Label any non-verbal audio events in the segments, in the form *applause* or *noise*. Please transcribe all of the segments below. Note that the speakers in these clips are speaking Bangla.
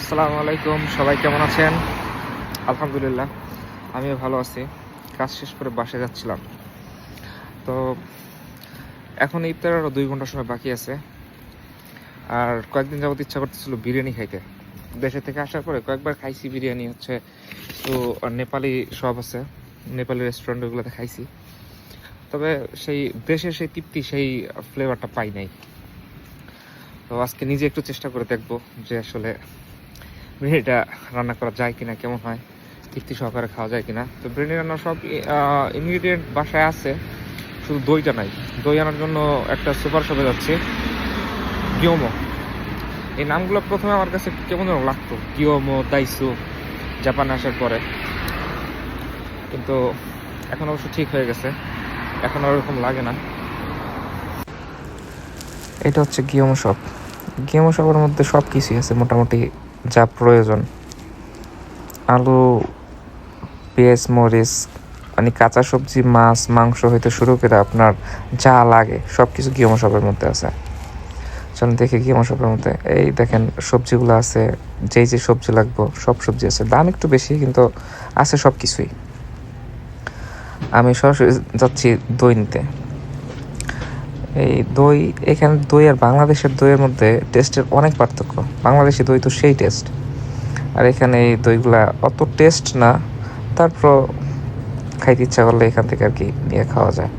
আসসালামু আলাইকুম, সবাই কেমন আছেন? আলহামদুলিল্লাহ, আমিও ভালো আছি। কাজ শেষ করে বাসে যাচ্ছিলাম। তো এখন ইফতার আরও দুই ঘণ্টা সময় বাকি আছে। আর কয়েকদিন যাবত ইচ্ছা করতেছিল বিরিয়ানি খাইতে। দেশে থেকে আসার পরে কয়েকবার খাইছি বিরিয়ানি হচ্ছে, তো নেপালি সব আছে। নেপালি রেস্টুরেন্টগুলোতে খাইছি। তবে সেই দেশের সেই তৃপ্তি, সেই ফ্লেভারটা পাই নাই। তো আজকে নিজে একটু চেষ্টা করে দেখব যে আসলে বিরিয়ানিটা রান্না করা যায় কিনা, কেমন হয়, তৃপ্তি সহকারে খাওয়া যায় কিনা। তো বিরিয়ানি রান্না সব ইনগ্রিডিয়েন্ট বাসায় আছে, শুধু দইটা নাই। দই আনার জন্য একটা সুপার শপে যাচ্ছে গিওমো এই নামগুলো প্রথমে আমার কাছে কেমন যেন লাগতো গিওমো দাইসু, জাপানে আসার পরে। কিন্তু এখন অবশ্য ঠিক হয়ে গেছে, এখন আর ওরকম লাগে না। এটা হচ্ছে গিওমো শপ। গিওমো শপের মধ্যে সব কিছুই আছে, মোটামুটি যা প্রয়োজন। আলু, পেঁয়াজ, মরিচ মানে কাঁচা সবজি, মাছ, মাংস হইতে শুরু করে আপনার যা লাগে সব কিছু গিওমো শপের মধ্যে আছে। চলুন দেখি গিওমো শপের মধ্যে। এই দেখেন সবজিগুলো আছে, যেই যে সবজি লাগবো সব সবজি আছে। দাম একটু বেশি, কিন্তু আছে সব কিছুই আমি সরাসরি যাচ্ছি দই নিতে এই দই, এখানে দই আর বাংলাদেশের দইয়ের মধ্যে টেস্টের অনেক পার্থক্য। বাংলাদেশি দই তো সেই টেস্ট আর এখানে এই দইগুলা অত টেস্ট না। তারপর খাইতে ইচ্ছা করলে এখান থেকে আর কি নিয়ে খাওয়া যায়।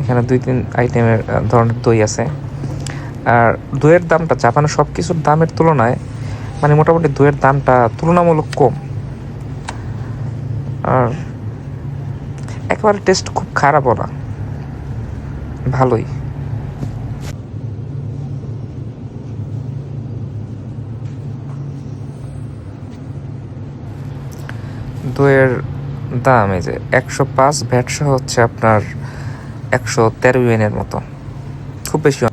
এখানে দুই তিন আইটেমের ধরনের দই আছে। আর দইয়ের দামটা জাপানের সব কিছুর দামের তুলনায় মানে মোটামুটি দইয়ের দামটা তুলনামূলক কম। আর একেবারে টেস্ট খুব খারাপও না। ভালোই। দইয়ের দাম এই যে একশো পাঁচ ভ্যাট সহ হচ্ছে আপনার একশো তেরো ইউএনের মতো। খুব বেশি না।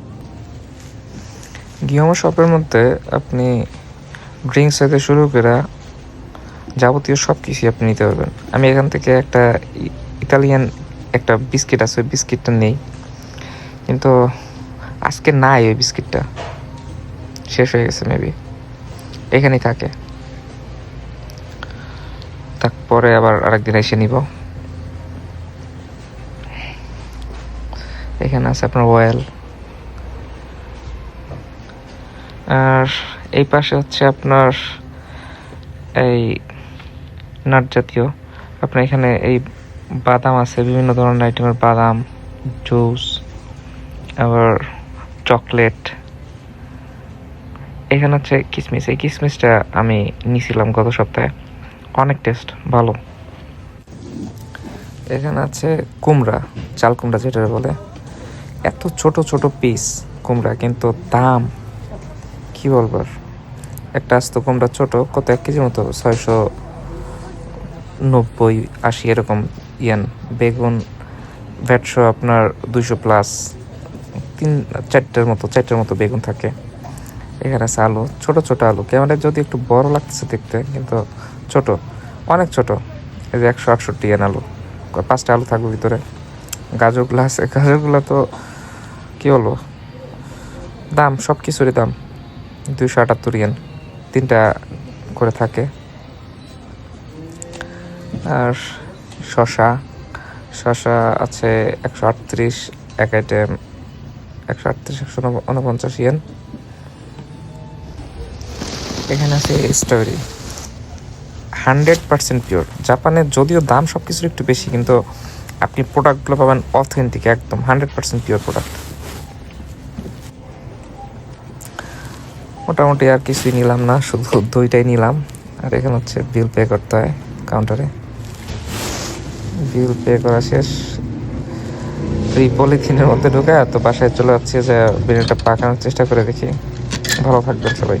শপের মধ্যে আপনি ড্রিঙ্কস থেকে শুরু করে যাবতীয় সব কিছুই আপনি নিতে পারবেন। আমি এখান থেকে একটা ইতালিয়ান একটা বিস্কিট আছে, ওই বিস্কিটটা নেই। কিন্তু আজকে নাই ওই বিস্কিটটা। শেষ হয়ে গেছে মেবি এখানেই থাকে। তারপরে আবার আরেকদিন এসে নিব। এখানে আছে আপনার অয়েল আর এই পাশে হচ্ছে আপনার এই নাট জাতীয়। আপনার এখানে এই বাদাম আছে, বিভিন্ন ধরনের আইটেমের বাদাম জুস আবার চকলেট এখানে হচ্ছে কিসমিস। এই কিসমিসটা আমি নিছিলাম গত সপ্তাহে। অনেক টেস্ট ভালো। এখানে আছে কুমড়া, চাল কুমড়া যেটা বলে। এত ছোট ছোট পিস কুমড়া, কিন্তু দাম কি বলব আর? একটা আস্ত কুমড়া ছোট, কত এক কেজির মতো? ছয়শো নব্বই, আশি এরকম ইয়ান। বেগুন ভ্যাটশো আপনার দুইশো প্লাস তিন, চারটের মতো চারটের মতো বেগুন থাকে। এখানে আছে আলু, ছোট ছোট আলু। ক্যামেরায় যদি একটু বড় লাগতেছে দেখতে, কিন্তু ছোট, অনেক ছোট। এই যে একশো আটষট্টি এন আলু। পাঁচটা আলু থাকবে ভিতরে। গাজরগুলো আছে। *laughs* গাজরগুলো তো কী হলো দাম সব কিছুরই দাম। দুইশো আটাত্তর ইয়েন তিনটা করে থাকে। আর শশা শশা আছে একশো আটত্রিশ, এক আইটেম একশো আটত্রিশ, একশো উনপঞ্চাশ ইয়েন এখানে আছে স্ট্রবেরি হান্ড্রেড পার্সেন্ট পিওর জাপানের যদিও দাম সব কিছুর একটু বেশি, কিন্তু আপনি প্রোডাক্টগুলো পাবেন অথেন্টিক একদম হান্ড্রেড পার্সেন্ট পিওর প্রোডাক্ট মোটামুটি আর কিছুই নিলাম না, শুধু দুইটাই নিলাম। আর এখানে হচ্ছে বিল পে করতে হয় কাউন্টারে বিল পে করা শেষ। এই পলিথিনের মধ্যে ঢুকে তো বাসায় চলে যাচ্ছে যে বিরিয়ানিটা পাকানোর চেষ্টা করে দেখি। ভালো থাকবেন সবাই।